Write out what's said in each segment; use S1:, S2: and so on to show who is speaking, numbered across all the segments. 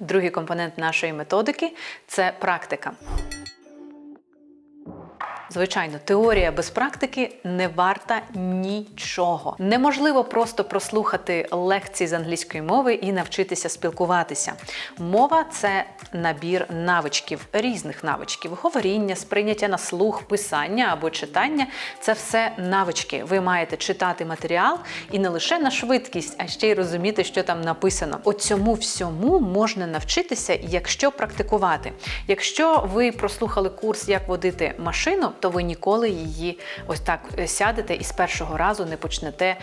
S1: Другий компонент нашої методики це практика. Звичайно, теорія без практики не варта нічого. Неможливо просто прослухати лекції з англійської мови і навчитися спілкуватися. Мова це набір навичків, різних навичків: говоріння, сприйняття на слух, писання або читання це все навички. Ви маєте читати матеріал і не лише на швидкість, а ще й розуміти, що там написано. От цьому всьому можна навчитися, якщо практикувати. Якщо ви прослухали курс, як водити машину, то ви ніколи її ось так е, сядете і з першого разу не почнете е,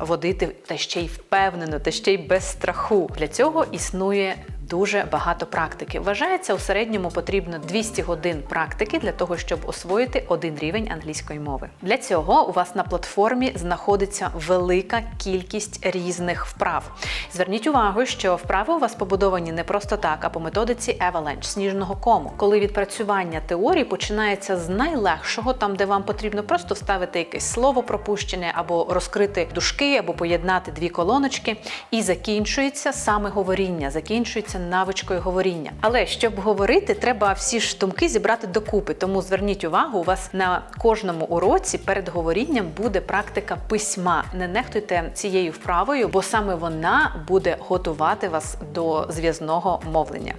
S1: водити та ще й впевнено, та ще й без страху. Для цього існує. Дуже багато практики. Вважається, у середньому потрібно 200 годин практики для того, щоб освоїти один рівень англійської мови. Для цього у вас на платформі знаходиться велика кількість різних вправ. Зверніть увагу, що вправи у вас побудовані не просто так, а по методиці Avalanche, сніжного кому, коли відпрацювання теорії починається з найлегшого, там де вам потрібно просто вставити якесь слово пропущене, або розкрити дужки, або поєднати дві колоночки, і закінчується саме говоріння, закінчується навичкою говоріння. Але щоб говорити, треба всі ж думки зібрати докупи. Тому зверніть увагу, у вас на кожному уроці перед говорінням буде практика письма. Не нехтуйте цією вправою, бо саме вона буде готувати вас до зв'язного мовлення.